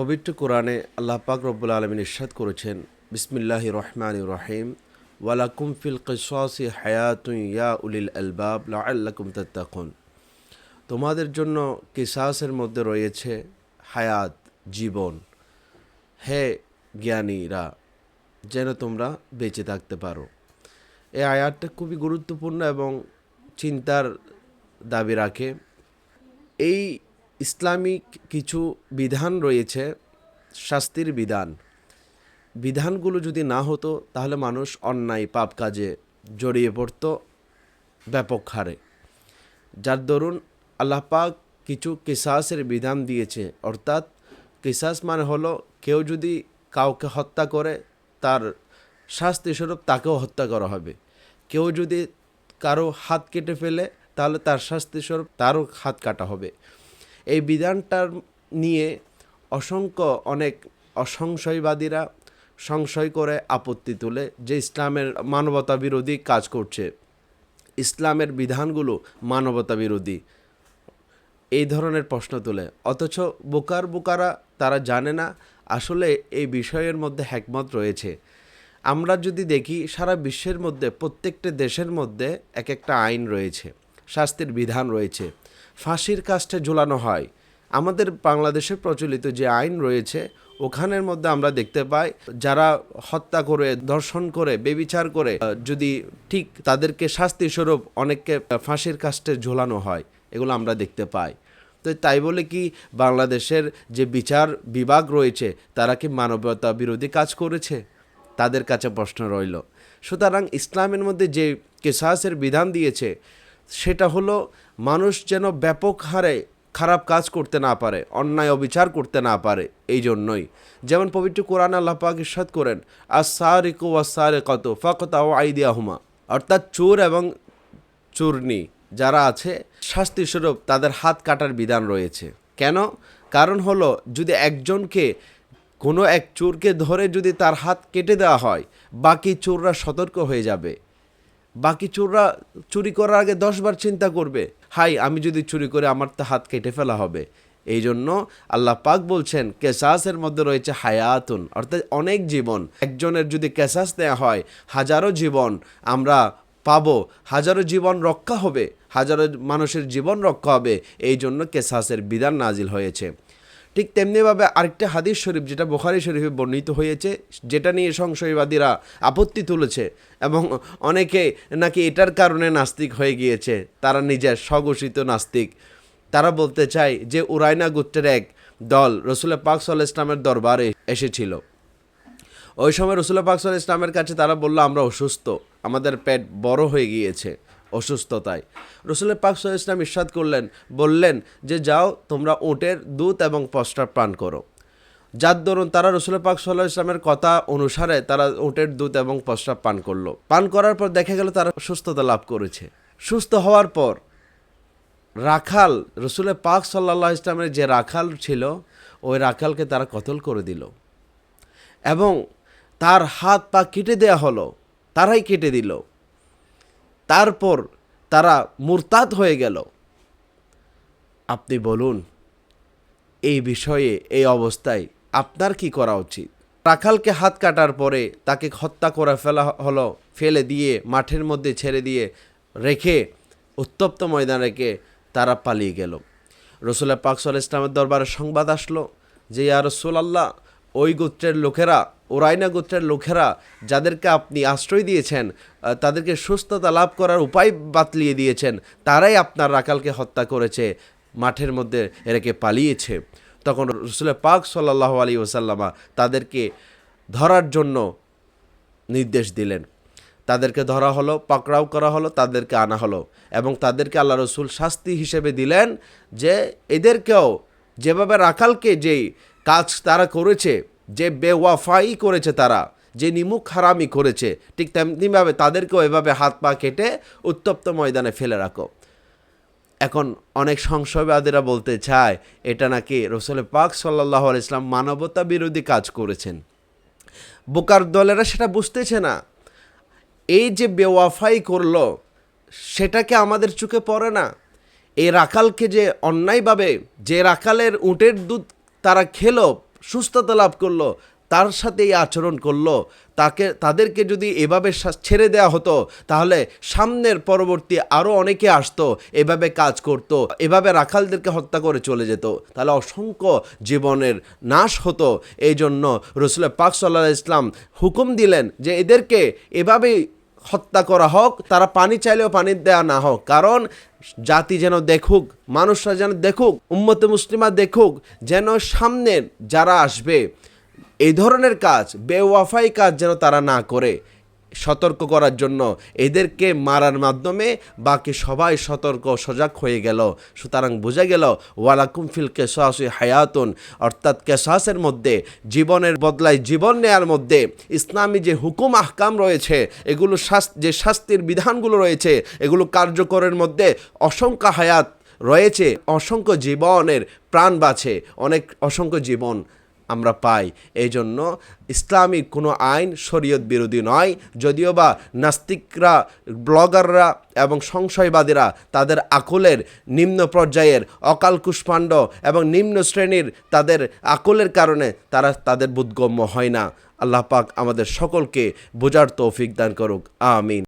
পবিত্র কোরআনে আল্লাহ পাক রব্বুল আলমিন ইরশাদ করেছেন, বিসমিল্লাহ রহমান রহিম। ওয়ালাকুম ফিল কিসাসি হায়াতুন ইয়া উলিল আলবাব লাআল্লাকুম তাত্তাকুন। তোমাদের জন্য কিসাসের মধ্যে রয়েছে হায়াত, জীবন। হে জ্ঞানীরা, যেন তোমরা বেঁচে থাকতে পারো। এই আয়াতটা খুবই গুরুত্বপূর্ণ এবং চিন্তার দাবি রাখে। এই ইসলামিক কিছু বিধান রয়েছে, শাস্তির বিধান। বিধানগুলো যদি না হতো, তাহলে মানুষ অন্যায়, পাপ কাজে জড়িয়ে পড়তো ব্যাপক হারে। যার দরুন আল্লাহ পাক কিছু কিসাসের বিধান দিয়েছে, অর্থাৎ কিসাস মানে হলো কেউ যদি কাউকে হত্যা করে, তার শাস্তি স্বরূপ তাকেও হত্যা করা হবে। কেউ যদি কারও হাত কেটে ফেলে, তাহলে তার শাস্তি স্বরূপ তারও হাত কাটা হবে। এই বিধানটার নিয়ে অসংখ্য অনেক অসংশয়বাদীরা সংশয় করে আপত্তি তুলে যে ইসলামের মানবতা বিরোধী কাজ করছে। ইসলামের বিধানগুলো মানবতা বিরোধী। এই ধরনের প্রশ্ন তোলে। অথচ বোকার বোকারা তারা জানে না আসলে এই বিষয়ের মধ্যে হ্যাকমত রয়েছে। আমরা যদি দেখি, সারা বিশ্বের মধ্যে প্রত্যেকটা দেশের মধ্যে এক একটা আইন রয়েছে, শাস্তির বিধান রয়েছে। ফাঁসির কাজটা ঝোলানো হয়। আমাদের বাংলাদেশে প্রচলিত যে আইন রয়েছে, ওখানের মধ্যে আমরা দেখতে পাই, যারা হত্যা করে দর্শন করে, বেবিচার করে যদি ঠিক তাদেরকে শাস্তি স্বরূপ অনেককে ফাঁসির কাজটা ঝোলানো হয়, এগুলো আমরা দেখতে পাই। তো তাই বলে কি, বাংলাদেশের যে বিচার বিভাগ রয়েছে, তারা কি মানবতা বিরোধী কাজ করেছে? তাদের কাছে প্রশ্ন রইল। সুতরাং ইসলামের মধ্যে যে কেসাসের বিধান দিয়েছে, সেটা হলো মানুষ যেন ব্যাপক হারে খারাপ কাজ করতে না পারে, অন্যায় অবিচার করতে না পারে, এই জন্যই। যেমন পবিত্র কোরআন আল্লাহ পাক ইরশাদ করেন আসারিকু ওয়াসারে কত ফকতা আইদিয়া হুমা অর্থাৎ চোর এবং চূর্ণী যারা আছে, শাস্তিস্বরূপ তাদের হাত কাটার বিধান রয়েছে। কেন? কারণ হলো, যদি একজনকে, কোনো এক চোরকে ধরে যদি তার হাত কেটে দেওয়া হয়, বাকি চোররা সতর্ক হয়ে যাবে। বাকি চোররা চুরি করার আগে দশবার চিন্তা করবে হাই, আমি যদি চুরি করে আমার তো হাত কেটে ফেলা হবে। এই জন্য আল্লাহ পাক বলছেন, কেসাসের মধ্যে রয়েছে হায়াতুন, অর্থাৎ অনেক জীবন। একজনের যদি কেসাস দেওয়া হয়, হাজারো জীবন আমরা পাবো, হাজারো জীবন রক্ষা হবে, হাজারো মানুষের জীবন রক্ষা হবে এই জন্য কেসাসের বিধান নাজিল হয়েছে। ঠিক তেমনিভাবে আরেকটা হাদিস শরীফ যেটা বোখারি শরীফে বর্ণিত হয়েছে, যেটা নিয়ে সংশয়বাদীরা আপত্তি তুলেছে এবং অনেকে নাকি এটার কারণে নাস্তিক হয়ে গিয়েছে। তারা নিজের স্বঘোষিত নাস্তিক। তারা বলতে চায় যে উরাইনা গোত্রের এক দল রসুল পাক সাল ইসলামের দরবারে এসেছিল। ওই সময় রসুল পাক সাল ইসলামের কাছে তারা বলল, আমরা অসুস্থ। আমাদের পেট বড় হয়ে গিয়েছে। অসুস্থতায়। রসুল পাক সাল ইসলাম ইস্বাদ করলেন, বললেন যে, যাও, তোমরা ওটের দুধ এবং পস্টার পান করো। যার দরুন তারা রসুল পাক সাল্লাহ ইসলামের কথা অনুসারে তারা ওটের দুধ এবং প্রস্রাব পান করল। পান করার পর দেখা গেল তারা সুস্থতা লাভ করেছে। সুস্থ হওয়ার পর রাখাল, রসুলের পাক সাল্লাহ ইসলামের যে রাখাল ছিল, ওই রাখালকে তারা কতল করে দিল। এবং তার হাত পা কেটে দেয়া হলো, তারাই কেটে দিল। তারপর তারা মুরতাদ হয়ে গেল। আপনি বলুন, এই বিষয়ে, এই অবস্থায় আপনার কি করা উচিত? রাখালকে হাত কাটার পরে তাকে হত্যা করে ফেলা হলো, ফেলে দিয়ে মাঠের মধ্যে ছেড়ে দিয়ে রেখে উত্তপ্ত ময়দান রেখে তারা পালিয়ে গেল। রসুল্লাহ পাকসল ইসলামের দরবারে সংবাদ আসলো যে, ইয়া রসুল আল্লাহ ওই গোত্রের লোকেরা, ওরাইনা গোত্রের লোকেরা যাদেরকে আপনি আশ্রয় দিয়েছেন তাদেরকে সুস্থতা লাভ করার উপায় বাতলিয়ে দিয়েছেন, তারাই আপনার রাখালকে হত্যা করেছে, মাঠের মধ্যে এরাকে পালিয়েছে। তখন রসুলের পাক সাল্লাহ আলী ওসাল্লামা তাদেরকে ধরার জন্য নির্দেশ দিলেন। তাদেরকে ধরা হলো, পাকড়াও করা হলো, তাদেরকে আনা হলো এবং তাদেরকে আল্লাহ রসুল শাস্তি হিসেবে দিলেন যে এদেরকেও যেভাবে রাখালকে যেই কাজ তারা করেছে, যে বেওয়াফাই করেছে তারা, যে নিমুখ হারামি করেছে, ঠিক তেমনিভাবে তাদেরকেও এভাবে হাত পা কেটে উত্তপ্ত ময়দানে ফেলে রাখো। এখন অনেক সংশয়বাদীরা বলতে চায়, এটা নাকি রসুল পাক সাল্লাহ ইসলাম মানবতা বিরোধী কাজ করেছেন। বোকার দলেরা সেটা বুঝতেছে না। এই যে বেওয়াফাই করল সেটাকে আমাদের চোখে পড়ে না? এই রাখালকে যে অন্যায়ভাবে, যে রাখালের উটের দুধ তারা খেলো, সুস্থতা লাভ করল, তার সাথে এই আচরণ করল। তাকে, তাদেরকে যদি এভাবে ছেড়ে দেওয়া হতো, তাহলে সামনের পরবর্তী আরও অনেকে আসতো, এভাবে কাজ করত। এভাবে রাখালদেরকে হত্যা করে চলে যেত। তাহলে অসংখ্য জীবনের নাশ হতো। এই জন্য রসুল পাক সাল্লাহ ইসলাম হুকুম দিলেন যে এদেরকে এভাবেই হত্যা করা হোক, তারা পানি চাইলেও পানি দেওয়া না হোক। কারণ জাতি যেন দেখুক, মানুষরা যেন দেখুক, উম্মতে মুসলিমা দেখুক, যেন সামনের যারা আসবে, এই ধরনের কাজ, বেওয়াফাই কাজ যেন তারা না করে। সতর্ক করার জন্য এদেরকে মারার মাধ্যমে বাকি সবাই সতর্ক সজাগ হয়ে গেল। সুতরাং বোঝা গেল, ওয়ালাকুম ফিল কেসাসি হায়াতুন, অর্থাৎ কেসাসের মধ্যে, জীবনের বদলায় জীবন নেয়ার মধ্যে ইসলামী যে হুকুম আহকাম রয়েছে, এগুলো যে শাস্তির বিধানগুলো রয়েছে, এগুলো কার্যকরের মধ্যে অসংখ্য হায়াত রয়েছে, অসংখ্য জীবনের প্রাণ বাঁচে, অনেক অসংখ্য জীবন আমরা পাই। এই জন্য ইসলামিক কোনো আইন শরীয়ত বিরোধী নয়। যদিও বা নাস্তিকরা, ব্লগাররা এবং সংশয়বাদীরা তাদের আকলের নিম্ন পর্যায়ের অকাল কুষ্পাণ্ড এবং নিম্ন শ্রেণির তাদের আকলের কারণে তারা তাদের বোধগম্য হয় না। আল্লাহ পাক আমাদের সকলকে বোঝার তৌফিক দান করুক। আমিন।